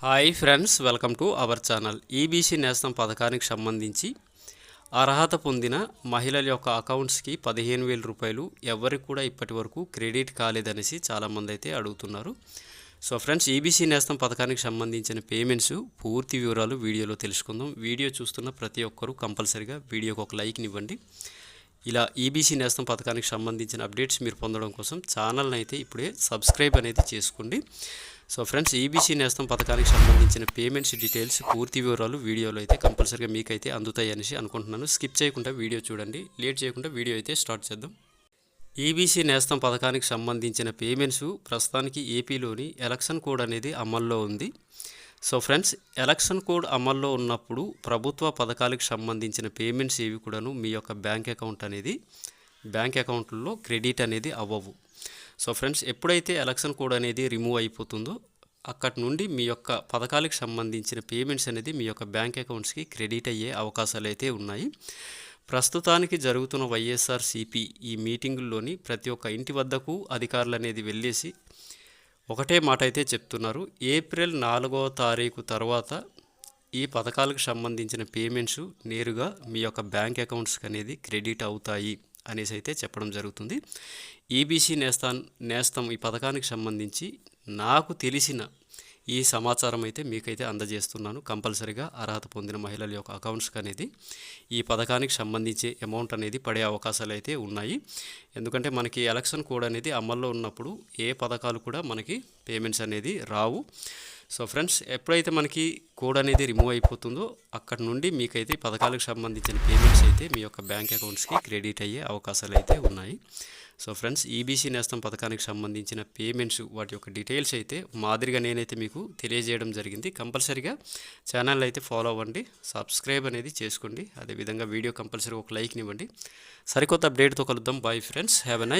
Hi friends welcome to our channel. EBC Nestham పథకానికి సంబంధించి అర్హత పొందిన మహిళల యొక్క అకౌంట్స్కి పదిహేను వేల రూపాయలు ఎవరికి కూడా ఇప్పటి వరకు క్రెడిట్ కాలేదనేసి చాలామంది అయితే అడుగుతున్నారు. సో ఫ్రెండ్స్ ఈబీసీ నేస్తం పథకానికి సంబంధించిన పేమెంట్స్ పూర్తి వివరాలు వీడియోలో తెలుసుకుందాం. వీడియో చూస్తున్న ప్రతి ఒక్కరూ కంపల్సరిగా వీడియోకి ఒక లైక్ని ఇవ్వండి. ఇలా ఈబీసీ నేస్తం పథకానికి సంబంధించిన అప్డేట్స్ మీరు పొందడం కోసం ఛానల్ని అయితే ఇప్పుడే సబ్స్క్రైబ్ అనేది చేసుకోండి. సో ఫ్రెండ్స్ ఈబీసీ నేస్తం పథకానికి సంబంధించిన పేమెంట్స్ డీటెయిల్స్ పూర్తి వివరాలు వీడియోలో అయితే కంపల్సరీగా మీకైతే అందుతాయి అనేసి అనుకుంటున్నాను. స్కిప్ చేయకుండా వీడియో చూడండి. లేట్ చేయకుండా వీడియో అయితే స్టార్ట్ చేద్దాం. ఈబీసీ నేస్తం పథకానికి సంబంధించిన పేమెంట్స్ ప్రస్తుతానికి ఏపీలోని ఎలక్షన్ కోడ్ అనేది అమల్లో ఉంది. సో ఫ్రెండ్స్ ఎలక్షన్ కోడ్ అమల్లో ఉన్నప్పుడు ప్రభుత్వ పథకాలకు సంబంధించిన పేమెంట్స్ ఏవి కూడాను మీ యొక్క బ్యాంక్ అకౌంట్ అనేది బ్యాంక్ అకౌంట్లో క్రెడిట్ అనేది అవ్వవు. సో ఫ్రెండ్స్ ఎప్పుడైతే ఎలక్షన్ కోడ్ అనేది రిమూవ్ అయిపోతుందో అక్కడి నుండి మీ యొక్క పథకాలకు సంబంధించిన పేమెంట్స్ అనేది మీ యొక్క బ్యాంక్ అకౌంట్స్కి క్రెడిట్ అయ్యే అవకాశాలు అయితే ఉన్నాయి. ప్రస్తుతానికి జరుగుతున్న వైఎస్ఆర్ సిపి ఈ మీటింగుల్లోని ప్రతి ఒక్క ఇంటి వద్దకు అధికారులు అనేది వెళ్ళేసి ఒకటే మాట అయితే చెప్తున్నారు. ఏప్రిల్ నాలుగో తారీఖు తర్వాత ఈ పథకాలకు సంబంధించిన పేమెంట్స్ నేరుగా మీ యొక్క బ్యాంక్ అకౌంట్స్కి అనేది క్రెడిట్ అవుతాయి అనేసి అయితే చెప్పడం జరుగుతుంది. ఈబీసీ నేస్తాన్ నేస్తం ఈ పథకానికి సంబంధించి నాకు తెలిసిన ఈ సమాచారం అయితే మీకైతే అందజేస్తున్నాను. కంపల్సరిగా అర్హత పొందిన మహిళల యొక్క అకౌంట్స్కి అనేది ఈ పథకానికి సంబంధించి అమౌంట్ అనేది పడే అవకాశాలు అయితే ఉన్నాయి. ఎందుకంటే మనకి ఎలక్షన్ కోడ్ అనేది అమల్లో ఉన్నప్పుడు ఏ పథకాలు కూడా మనకి పేమెంట్స్ అనేది రావు. సో ఫ్రెండ్స్ ఎప్పుడైతే మనకి కోడ్ అనేది రిమూవ్ అయిపోతుందో అక్కడ నుండి మీకైతే పథకాలకు సంబంధించిన పేమెంట్స్ అయితే మీ యొక్క బ్యాంక్ అకౌంట్స్కి క్రెడిట్ అయ్యే అవకాశాలు అయితే ఉన్నాయి. సో ఫ్రెండ్స్ ఈబీసీ నేస్తం పథకానికి సంబంధించిన పేమెంట్స్ వాటి యొక్క డీటెయిల్స్ అయితే మాదిరిగా నేనైతే మీకు తెలియజేయడం జరిగింది. కంపల్సరీగా ఛానల్ అయితే ఫాలో అవ్వండి సబ్స్క్రైబ్ అనేది చేసుకోండి. అదేవిధంగా వీడియో కంపల్సరీ ఒక లైక్నివ్వండి సరికొత్త అప్డేట్తో కలుద్దాం. Bye friends have a nice